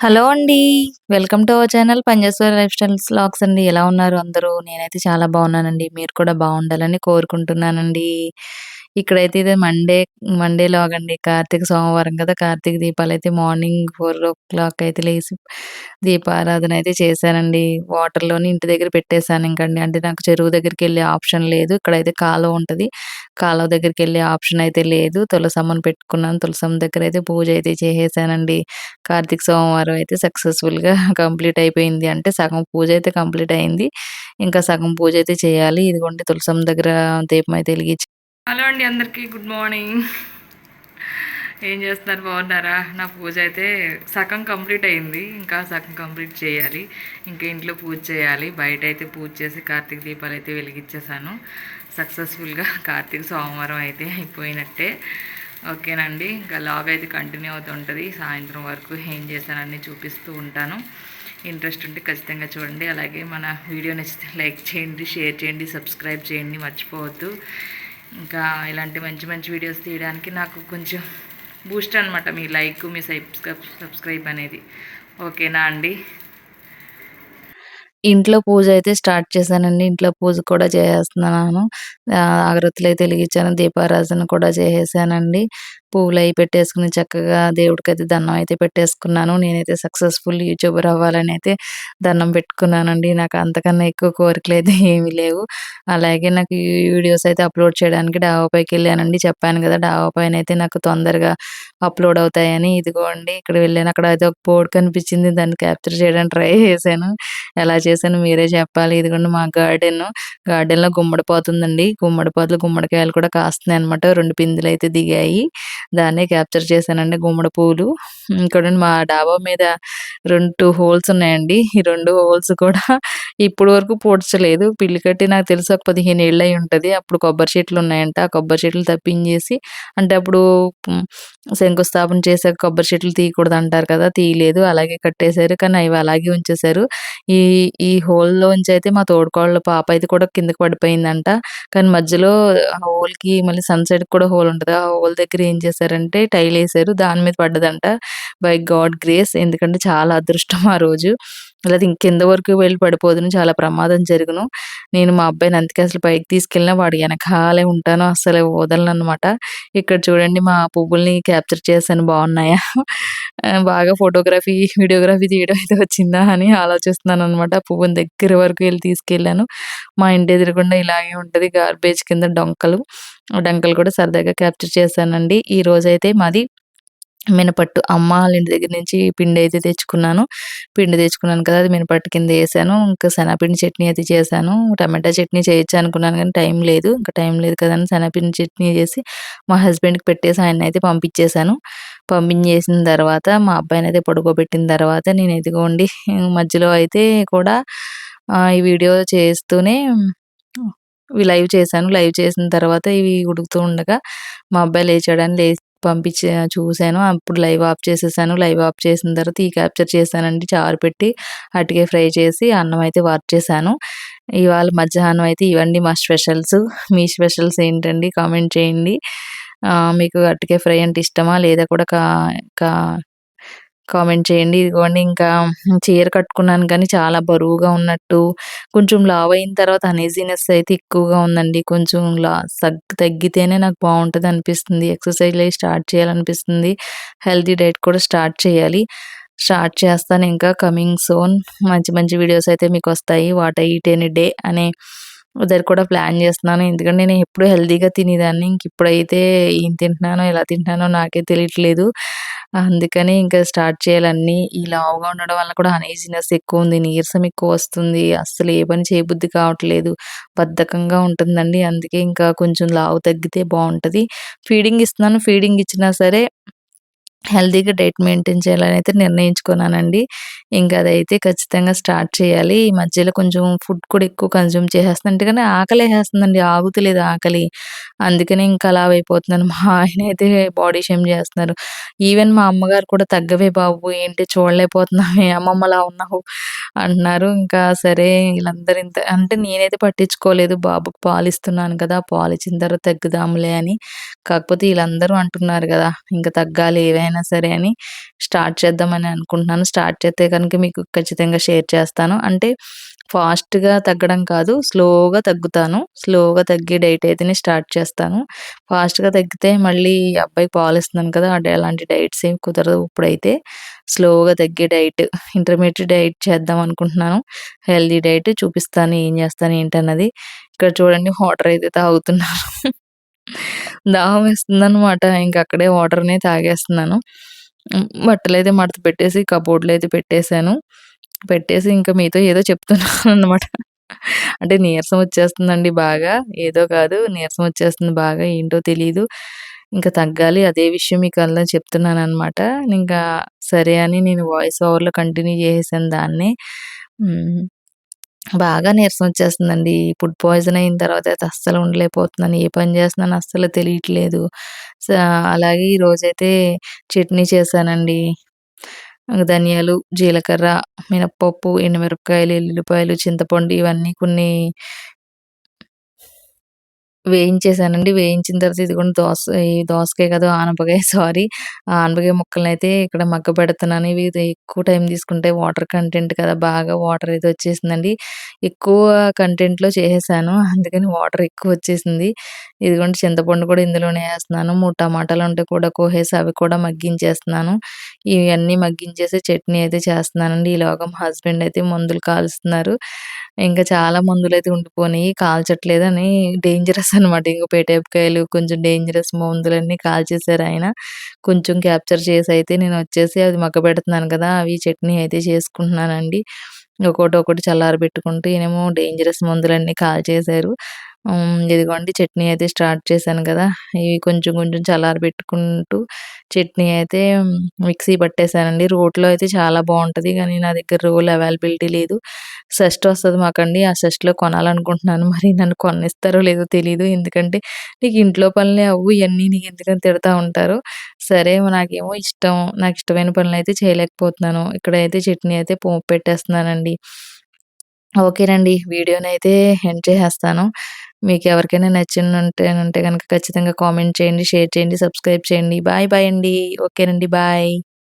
Hello అండి. Welcome to our channel Panjeshwara lifestyle vlogs అండి. ఎలా ఉన్నారు అందరూ? నేనైతే చాలా బాగున్నానండి. మీరు కూడా బాగుండాలని కోరుకుంటున్నానండి. ఇక్కడైతే ఇది మండే, మండే లాగ్ అండి. కార్తీక సోమవారం కదా! కార్తీక అయితే మార్నింగ్ 4:00 అయితే లేచి దీపారాధన అయితే చేశానండి. వాటర్‌లోని ఇంటి దగ్గర పెట్టేసాను ఇంకండి. అంటే నాకు చెరువు దగ్గరికి వెళ్ళే ఆప్షన్ లేదు. ఇక్కడైతే కాలువ ఉంటది. కాలువ దగ్గరికి వెళ్ళే ఆప్షన్ అయితే లేదు. తులసమ్మను పెట్టుకున్నాను. తులసమ్మ దగ్గర అయితే పూజ అయితే చేసేసానండి. కార్తీక సోమవారం అయితే సక్సెస్‌ఫుల్‌గా కంప్లీట్ అయిపోయింది. అంటే సగం పూజ అయితే కంప్లీట్ అయింది. ఇంకా సగం పూజ అయితే చేయాలి. ఇదిగోండి తులసమ్మ దగ్గర దీపం అయితే వెలిగించి హలో అండి అందరికీ గుడ్ మార్నింగ్. ఏం చేస్తున్నారు బాగున్నారా? నా పూజ అయితే సగం కంప్లీట్ అయింది. ఇంకా సగం కంప్లీట్ చేయాలి. ఇంకా ఇంట్లో పూజ చేయాలి. బయట అయితే పూజ చేసి కార్తీక దీపాలు అయితే వెలిగించేసాను సక్సెస్ఫుల్గా కార్తీక సోమవారం అయితే అయిపోయినట్టే. ఓకేనండి ఇంకా లాగ్ అయితే కంటిన్యూ అవుతుంటుంది సాయంత్రం వరకు ఏం చేశానని చూపిస్తూ ఉంటాను. ఇంట్రెస్ట్ ఉంటే ఖచ్చితంగా చూడండి. అలాగే మన వీడియో నచ్చితే లైక్ చేయండి షేర్ చేయండి సబ్స్క్రైబ్ చేయండి. మర్చిపోవద్దు. ఇంకా ఇలాంటి మంచి మంచి వీడియోస్ తీయడానికి నాకు కొంచెం బూస్ట్ అనమాట మీ లైక్ మీ సబ్స్క్రైబ్ సబ్స్క్రైబ్ అనేది ఓకేనా అండి ఇంట్లో పూజ అయితే స్టార్ట్ చేశానండి. ఇంట్లో పూజ కూడా చేసేస్తున్నాను. అగరత్తులు అయితే వెలిగించాను. దీపారాధన కూడా చేసేసానండి. పూలు అవి పెట్టేసుకుని చక్కగా దేవుడికి అయితే దండం అయితే పెట్టేసుకున్నాను. నేనైతే సక్సెస్‌ఫుల్ యూట్యూబర్ అవ్వాలని అయితే దండం పెట్టుకున్నానండి. నాకు అంతకన్నా ఎక్కువ కోరికలు అయితే ఏమీ లేవు. అలాగే నాకు ఈ వీడియోస్ అయితే అప్‌లోడ్ చేయడానికి డాబా పైకెళ్ళానండి. చెప్పాను కదా! డాబా అయితే నాకు తొందరగా అప్‌లోడ్ అవుతాయని. ఇదిగోండి ఇక్కడ వెళ్ళాను. అక్కడ అయితే ఒక బోర్డ్ కనిపించింది. దాన్ని క్యాప్చర్ చేయడానికి ట్రై చేశాను. ఎలా చేశాను మీరే చెప్పాలి. ఇదిగోండి మా గార్డెన్ గార్డెన్‌లో గుమ్మడి పోతుందండి. గుమ్మడి పోతలు గుమ్మడికాయలు కూడా కాస్తున్నాయన్నమాట. 2 పిందులైతే దిగాయి. దాన్నే క్యాప్చర్ చేశానండి గుమ్మడి పూలు ఇక్కడ మా డాబా మీద 2 హోల్స్ ఉన్నాయండి. ఈ రెండు హోల్స్ కూడా ఇప్పుడు వరకు పూడ్చలేదు. పిల్లి కట్టి నాకు తెలిసి ఒక 15 ఏళ్ళు అయి ఉంటుంది అప్పుడు కొబ్బరి చెట్లు ఉన్నాయంట. ఆ కొబ్బరి చెట్లు తప్పించేసి అంటే అప్పుడు శంకుస్థాపన చేశాక కొబ్బరి చెట్లు తీయకూడదు అంటారు కదా! తీయలేదు. అలాగే కట్టేశారు. కానీ అవి అలాగే ఉంచేశారు. ఈ ఈ హోల్‌లోంచి అయితే మా తోడుకోళ్ళ పాప అయితే కూడా కిందకి పడిపోయిందంట. కానీ మధ్యలో హోల్ హోల్‌కి మళ్ళీ సన్ సైడ్‌కి కూడా హోల్ ఉంటుంది ఆ హోల్ దగ్గర ఏం చేశారంటే టైల్ వేసారు దాని మీద పడ్డదంట. బై గాడ్ గ్రేస్ ఎందుకంటే చాలా అదృష్టం ఆ రోజు. లేదా ఇంకెంత కింద వరకు వెళ్ళి పడిపోదును. చాలా ప్రమాదం జరుగును. నేను మా అబ్బాయిని అందుకే అసలు పైకి తీసుకెళ్ళినా వాడు వెనకాలే ఉంటాను. అసలు వదలను అనమాట ఇక్కడ చూడండి మా పువ్వుల్ని క్యాప్చర్ చేశాను బాగున్నాయా? బాగా ఫోటోగ్రఫీ, వీడియోగ్రఫీ తీయడం అయితే వచ్చిందా అని ఆలోచిస్తున్నాను అనమాట పువ్వుని దగ్గర వరకు వెళ్ళి తీసుకెళ్ళాను. మా ఇంటి ఎదురుగుండా ఇలాగే ఉంటుంది గార్బేజ్ కింద డొంకలు. డొంకలు కూడా సరదాగా క్యాప్చర్ చేశానండి. ఈరోజైతే మాది మినపట్టు. అమ్మ వాళ్ళ ఇంటి దగ్గర నుంచి పిండి అయితే తెచ్చుకున్నాను. పిండి తెచ్చుకున్నాను కదా! అది మినపట్టు కింద వేసాను ఇంకా శనగపిండి చట్నీ అయితే చేశాను. టమాటా చట్నీ చేయొచ్చు అనుకున్నాను కానీ టైం లేదు. ఇంకా టైం లేదు కదా! అని శనగపిండి చట్నీ చేసి మా హస్బెండ్‌కి పెట్టేసి ఆయన అయితే పంపించేశాను పంపించేసిన తర్వాత మా అబ్బాయిని అయితే పడుకోబెట్టిన తర్వాత నేను ఎదిగోండి మధ్యలో అయితే కూడా ఈ వీడియో చేస్తూనే లైవ్ చేశాను. లైవ్ చేసిన తర్వాత ఇవి ఉడుకుతూ ఉండగా మా అబ్బాయి లేచాడని లేచి పంపించి చూసాను. అప్పుడు లైవ్ ఆఫ్ చేసేసాను. లైవ్ ఆఫ్ చేసిన తర్వాత ఈ క్యాప్చర్ చేశానండి. చారు పెట్టి అటుకే ఫ్రై చేసి అన్నం అయితే వార్చేశాను. ఇవాళ మధ్యాహ్నం అయితే ఇవ్వండి మా స్పెషల్స్. మీ స్పెషల్స్ ఏంటండి? కామెంట్ చేయండి. మీకు అరటికాయ ఫ్రై అంటే ఇష్టమా? లేదా కూడా కా కా కామెంట్ చేయండి. ఇదిగోండి ఇంకా చీర కట్టుకున్నాను కానీ చాలా బరువుగా ఉన్నట్టు, కొంచెం లావ్ అయిన తర్వాత అనేజీనెస్ అయితే ఎక్కువగా ఉందండి. కొంచెం లా సగ్ తగ్గితేనే నాకు బాగుంటుంది అనిపిస్తుంది ఎక్సర్సైజ్ ఎక్సర్‌సైజ్‌లయి స్టార్ట్ చేయాలనిపిస్తుంది. హెల్తీ డైట్ కూడా స్టార్ట్ చేయాలి. స్టార్ట్ చేస్తాను ఇంకా కమింగ్ సోన్ మంచి మంచి వీడియోస్ అయితే మీకొస్తాయి. What I eat any day అనే దానికి కూడా ప్లాన్ చేస్తున్నాను. ఎందుకంటే నేను ఎప్పుడు హెల్తీగా తినేదాన్ని. ఇంక ఇప్పుడైతే ఏం తింటున్నానో, ఎలా తింటున్నానో నాకే తెలియట్లేదు. అందుకని ఇంకా స్టార్ట్ చేయాలన్నీ. ఈ లావుగా ఉండడం వల్ల కూడా అనేజీనెస్ ఎక్కువ ఉంది నీరసం ఎక్కువ వస్తుంది అస్సలు ఏ పని చేయబుద్ధి కావట్లేదు. బద్ధకంగా ఉంటుందండి. అందుకే ఇంకా కొంచెం లావు తగ్గితే బాగుంటుంది ఫీడింగ్ ఇస్తున్నాను. ఫీడింగ్ ఇచ్చినా సరే హెల్తీగా డైట్ మెయింటైన్ చేయాలని అయితే నిర్ణయించుకున్నానండి. ఇంకా అదైతే ఖచ్చితంగా స్టార్ట్ చేయాలి. ఈ మధ్యలో కొంచెం ఫుడ్ కూడా ఎక్కువ కన్జ్యూమ్ చేసేస్తుంది కానీ ఆకలి ఆకలేసేస్తుందండి. ఆగుతలేదు ఆకలి. అందుకనే ఇంకా అలా అయిపోతుందని మా ఆయన అయితే బాడీ షేమ్ చేస్తున్నారు. ఈవెన్ మా అమ్మగారు కూడా "తగ్గవే బాబు ఏంటి చూడలేకపోతున్నావు అమ్మమ్మ అలా ఉన్నావు" అంటున్నారు. ఇంకా సరే వీళ్ళందరూ ఇంత అంటే నేనైతే పట్టించుకోలేదు. బాబుకి పాలిస్తున్నాను కదా! పాలిచ్చిన తర్వాత తగ్గుదాంలే అని. కాకపోతే వీళ్ళందరూ అంటున్నారు కదా ఇంకా తగ్గాలి ఏవైనా సరే అని స్టార్ట్ చేద్దామని అనుకుంటున్నాను. స్టార్ట్ చేస్తే కనుక మీకు ఖచ్చితంగా షేర్ చేస్తాను. అంటే ఫాస్ట్‌గా తగ్గడం కాదు. స్లోగా తగ్గుతాను. స్లోగా తగ్గే డైట్ అయితేనే స్టార్ట్ చేస్తాను. ఫాస్ట్‌గా తగ్గితే మళ్ళీ అబ్బాయికి పాలిస్తున్నాను కదా! అంటే అలాంటి డైట్స్ ఏమి కుదరదు ఇప్పుడైతే. స్లోగా తగ్గే డైట్ ఇంటర్మీడియట్ డైట్ చేద్దాం అనుకుంటున్నాను. హెల్తీ డైట్ చూపిస్తాను ఏం చేస్తాను ఏంటన్నది. ఇక్కడ చూడండి వాటర్ అయితే తాగుతున్నాను. దాహం వేస్తుందనమాట. ఇంక అక్కడే వాటర్‌నే తాగేస్తున్నాను. బట్టలు అయితే మడత పెట్టేసి కబోర్డ్లు అయితే పెట్టేసాను. పెట్టేసి ఇంకా మీతో ఏదో చెప్తున్నాను అనమాట అంటే నీరసం వచ్చేస్తుందండి బాగా. ఏదో కాదు నీరసం వచ్చేస్తుంది బాగా. ఏంటో తెలియదు ఇంకా తగ్గాలి. అదే విషయం మీకు అలా చెప్తున్నాననమాట. ఇంకా సరే అని నేను వాయిస్ ఓవర్‌లో కంటిన్యూ చేసేసాను దాన్నే. బాగా నీరసం వచ్చేస్తుందండి. ఫుడ్ పాయిజన్ అయిన తర్వాత అయితే అస్సలు ఉండలేకపోతున్నాను. ఏ పని చేస్తున్నాను అస్సలు తెలియట్లేదు. సో అలాగే ఈరోజైతే చట్నీ చేశానండి. ధనియాలు, జీలకర్ర, మినప్పప్పు ఎండుమిరపకాయలు, ఎల్లుల్లిపాయలు, చింతపండు ఇవన్నీ కొన్ని వేయించేసానండి. వేయించిన తర్వాత ఇదిగోండి దోస ఈ దోసకాయ కదా ఆనపకాయ సారీ. ఆనపకాయ ఆనపకాయ అయితే ఇక్కడ మగ్గ పెడుతున్నాను ఇవి ఎక్కువ టైం తీసుకుంటే వాటర్ కంటెంట్ కదా! బాగా వాటర్ అయితే వచ్చేసిందండి. ఎక్కువ కంటెంట్‌లో చేసేసాను. అందుకని వాటర్ ఎక్కువ వచ్చేసింది. ఇదిగోండి చింతపండు కూడా ఇందులోనే వేస్తున్నాను మూడు టమాటాలు ఉంటే కూడా కోసేసి అవి కూడా మగ్గించేస్తున్నాను. ఇవన్నీ మగ్గించేసి చట్నీ అయితే చేస్తున్నానండి. ఈలోగా మా హస్బెండ్ అయితే మందులు కాలుస్తున్నారు. ఇంకా చాలా మందులు అయితే ఉండిపోయినాయి. కాల్చట్లేదని డేంజరస్ అనమాట. ఇంక పేటేపకాయలు కొంచెం డేంజరస్ మందులన్నీ కాల్చేశారాయన. కొంచెం క్యాప్చర్ చేసి అయితే నేను వచ్చేసి అది మగ్గ పెడుతున్నాను కదా! అవి చట్నీ అయితే చేసుకుంటున్నానండి. ఒక్కోటి, ఒక్కోటి చల్లారబెట్టుకుంటూ ఈయనేమో డేంజరస్ మందులన్నీ కాల్ చేశారు ఇదిగోండి చట్నీ అయితే స్టార్ట్ చేశాను కదా! ఇవి కొంచెం, కొంచెం చల్లారబెట్టుకుంటూ చట్నీ అయితే మిక్సీ పట్టేసానండి. రోట్లో అయితే చాలా బాగుంటుంది కానీ నా దగ్గర రోల్ అవైలబిలిటీ లేదు. సెస్ట్ వస్తుంది మాకండి. ఆ సెస్ట్లో కొనాలనుకుంటున్నాను. మరి నన్ను కొనిస్తారో లేదో తెలీదు. ఎందుకంటే నీకు ఇంట్లో పనులే అవ్వు నీకు ఎందుకని తిడతా ఉంటారు. సరే నాకేమో ఇష్టం. నాకు ఇష్టమైన పనులు అయితే చేయలేకపోతున్నాను. ఇక్కడైతే చట్నీ అయితే పోపు పెట్టేస్తున్నానండి. ఓకేనండి. అయితే ఎండ్ చేసేస్తాను. మీకు ఎవరికైనా నచ్చినుంటే ఉంటే కనుక ఖచ్చితంగా కామెంట్ చేయండి, షేర్ చేయండి, సబ్స్క్రైబ్ చేయండి. బాయ్ బాయ్ అండి. ఓకేనండి. బాయ్.